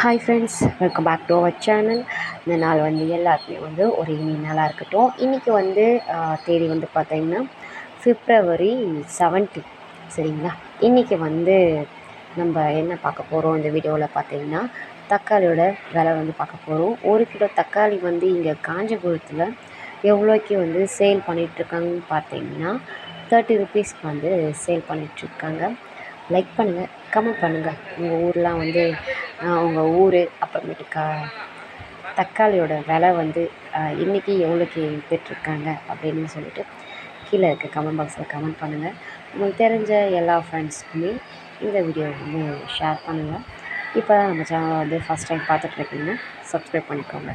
Hi friends welcome back to our channel இந்த நாள் வந்து எல்லாருக்குமே வந்து ஒரு இனி நாளாக இருக்கட்டும். இன்றைக்கி வந்து தேதி வந்து பார்த்திங்கன்னா ஃபிப்ரவரி 17 சரிங்களா? இன்றைக்கி வந்து நம்ம என்ன பார்க்க போகிறோம் இந்த வீடியோவில் பார்த்தீங்கன்னா தக்காளியோட விலை வந்து பார்க்க போகிறோம் ஒரு கிலோ தக்காளி வந்து இங்கே காஞ்சிபுரத்தில் எவ்வளோக்கு வந்து சேல் பண்ணிகிட்ருக்காங்கன்னு பார்த்தீங்கன்னா தேர்ட்டி ருபீஸ்க்கு வந்து சேல் பண்ணிகிட்ருக்காங்க லைக் பண்ணுங்கள் கமெண்ட் பண்ணுங்கள் உங்கள் ஊர்லாம் வந்து உங்கள் ஊர் அப்புறமேட்டுக்கா தக்காளியோட விலை வந்து இன்றைக்கி எவ்வளோக்கு விற்றுருக்காங்க அப்படின்னு சொல்லிட்டு கீழே இருக்க கமெண்ட் பாக்ஸில் கமெண்ட் பண்ணுங்கள் உங்களுக்கு தெரிஞ்ச எல்லா ஃப்ரெண்ட்ஸ்க்குமே இந்த வீடியோ வந்து ஷேர் பண்ணுங்கள் இப்போ நம்ம சேனலை வந்து ஃபஸ்ட் டைம் பார்த்துட்ருக்கீங்க சப்ஸ்கிரைப் பண்ணிக்கோங்க.